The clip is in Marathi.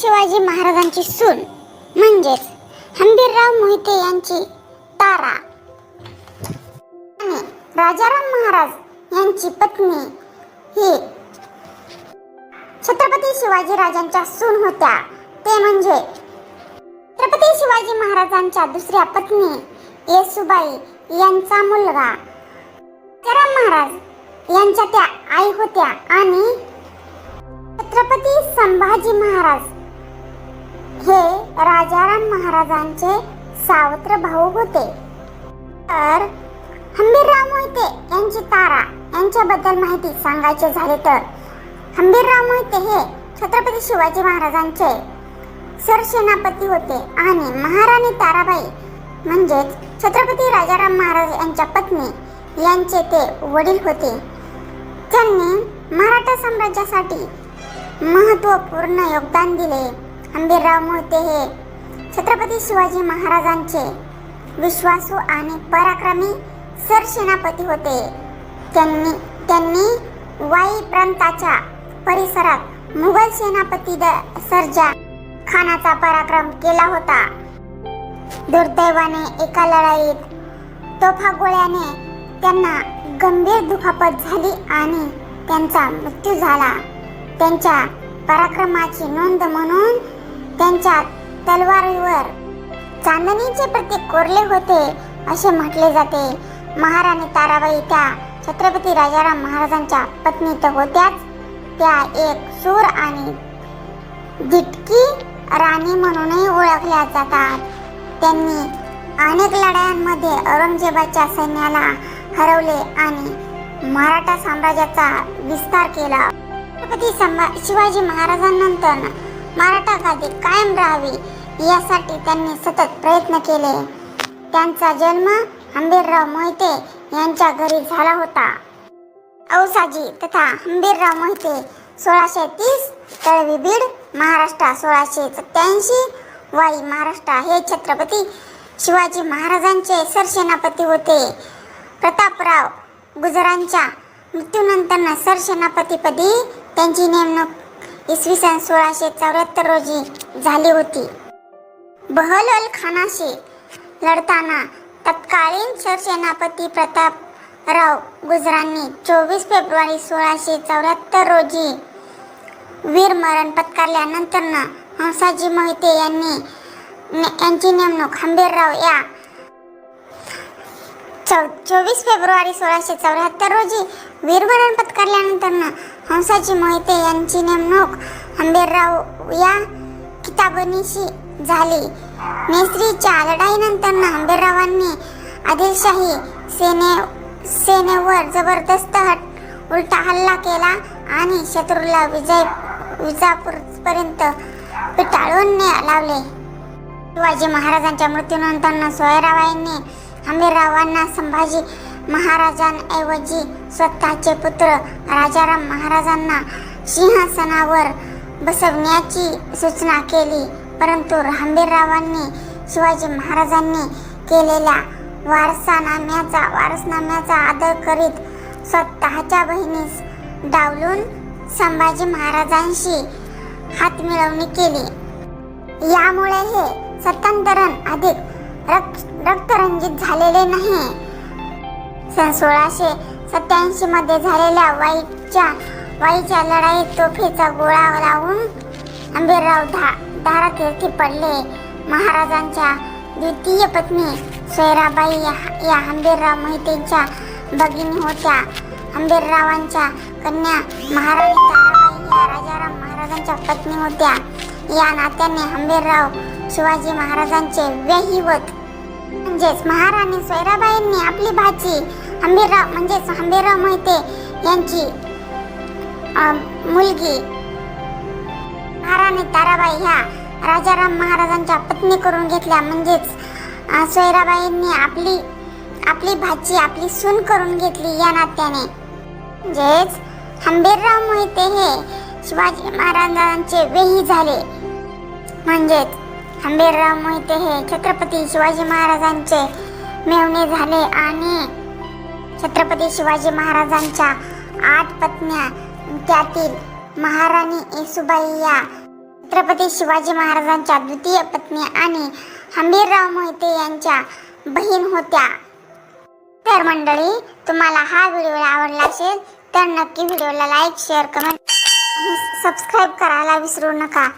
शिवाजी महाराजांची सून म्हणजेच हंबीरराव मोहिते यांची तारा. आणि राजाराम महाराज यांची पत्नी ही. छत्रपती शिवाजी राजांच्या सून होत्या. ते म्हणजे छत्रपती शिवाजी महाराजांच्या दुसऱ्या पत्नी येसुबाई यांचा मुलगा. राजाराम महाराज यांच्या त्या आई होत्या आणि छत्रपती संभाजी महाराज हे राजाराम महाराजांचे सावत्र भाऊ होते. तर हंबीरराव मोहिते यांची तारा यांच्याबद्दल माहिती सांगायचे झाले तर हंबीरराव मोहिते हे छत्रपती शिवाजी महाराजांचे सरसेनापती होते आणि महाराणी ताराबाई म्हणजेच छत्रपती राजाराम महाराज यांच्या पत्नी यांचे ते वडील होते. त्यांनी मराठा साम्राज्यासाठी महत्त्वपूर्ण योगदान दिले. अंबीरराव मोहिते हे. छत्रपती शिवाजी महाराजांचे विश्वासू आणि पराक्रमी सरसेनापती होते. त्यांनी त्यांनी वाई प्रांताच्या परिसरात मुघल सेनापती द सर्जा खानाचा पराक्रम केला होता. दुर्दैवाने एका लढाईत तोफा गोळ्याने त्यांना गंभीर दुखापत झाली आणि त्यांचा मृत्यू झाला. त्यांच्या पराक्रमाची नोंद म्हणून त्यांच्या तलवारीवर चांदणीचे प्रतीक कोरले होते असे म्हटले जाते. महाराणी ताराबाई त्या छत्रपती राजाराम महाराजांच्या पत्नी तर होत्याच. त्या एक सूर आणि दिटकी राणी म्हणूनही ओळखल्या जातात. त्यांनी अनेक लढायांमध्ये औरंगजेबाच्या सैन्याला हरवले आणि मराठा साम्राज्याचा विस्तार केला. छत्रपती संभा- शिवाजी महाराजांनंतर मराठा गादी कायम राहावी यासाठी त्यांनी सतत प्रयत्न केले. त्यांचा जन्म हंबीरराव मोहिते यांच्या घरी झाला होता. औसाजी तथा हंबीरराव मोहिते सोळाशे तीस तळवी बीड महाराष्ट्र सोळाशे सत्याऐंशी वाई महाराष्ट्र हे छत्रपती शिवाजी महाराजांचे सरसेनापती होते. प्रतापराव गुजरांच्या मृत्यूनंतर सरसेनापतीपदी त्यांची नेमणूक इसवी सन सोळाशे चौऱ्याहत्तर रोजी झाली होती. बहलोल खानाशी लढताना तत्कालीन सरसेनापती प्रतापराव गुजरांनी चोवीस फेब्रुवारी सोळाशे चौऱ्याहत्तर रोजी वीरमरण पत्कारल्यानंतरनं हंसाजी मोहिते यांनी ने- यांची नेमणूक हंबीरराव या चौ चोवीस फेब्रुवारी सोळाशे चौऱ्याहत्तर रोजी वीरमरण पत्कारल्यानंतरनं हंसाजी मोहिते यांची नेमणूक आंबेराव या किताबनीशी झाली. मेस्त्रीच्या लढाईनंतर आंबेरावांनी आदिलशाही सेने सेनेवर जबरदस्त हट उलटा हल्ला केला आणि शत्रूला विजय विजापूरपर्यंत पिटाळून ने- लावले. शिवाजी महाराजांच्या मृत्यूनंतर सोयराबाईंनी आंबेरावांना संभाजी महाराजांऐवजी स्वतःचे पुत्र राजाराम महाराजांना सिंहासनावर बसवण्याची सूचना केली. परंतु हंबीररावांनी शिवाजी महाराजांनी केलेल्या वारसानाम्याचा वारसनाम्याचा आदर करीत स्वतःच्या बहिणीस डावलून संभाजी महाराजांशी हातमिळवणी केली. यामुळे हे सत्तांतरण अधिक रक्त रक्तरंजित झालेले नाही. सन सोळाशे सत्याऐंशी मध्ये झालेल्या वाईच्या वाईच्या लढाईत तोफेचा गोळा लावून आंबेराव धा धारातीर्थी पडले. महाराजांच्या द्वितीय पत्नी सोयराबाई या, या मोहितेंच्या भगिनी होत्या. हंबीररावांच्या कन्या महाराणी ताराबाई या राजाराम महाराजांच्या पत्नी होत्या. या नात्याने हंबीरराव शिवाजी महाराजांचे व्यहिवत म्हणजेच महाराणी सोयराबाईंनी आपली भाची हंबीरराव म्हणजेच हंबीरराव मोहिते यांची मुलगी महाराणी ताराबाई ह्या राजाराम महाराजांच्या पत्नी करून घेतल्या. म्हणजेच सोयराबाईंनी आपली आपली भाची आपली सून करून घेतली या नात्याने. म्हणजेच हंबीरराव मोहिते हे शिवाजी महाराजांचे वेही झाले. म्हणजेच हंबीरराव मोहिते हे छत्रपती शिवाजी महाराजांचे मेवणे झाले आणि छत्रपती शिवाजी महाराजांच्या आठ पत्न्या त्यातील महाराणी येसुबाई या छत्रपती शिवाजी महाराजांच्या द्वितीय पत्नी आणि हंबीरराव मोहिते यांच्या बहीण होत्या. तर मंडळी तुम्हाला हा व्हिडिओ आवडला असेल तर नक्की व्हिडिओला लाईक शेअर कमेंट आणि सबस्क्राईब करायला विसरू नका.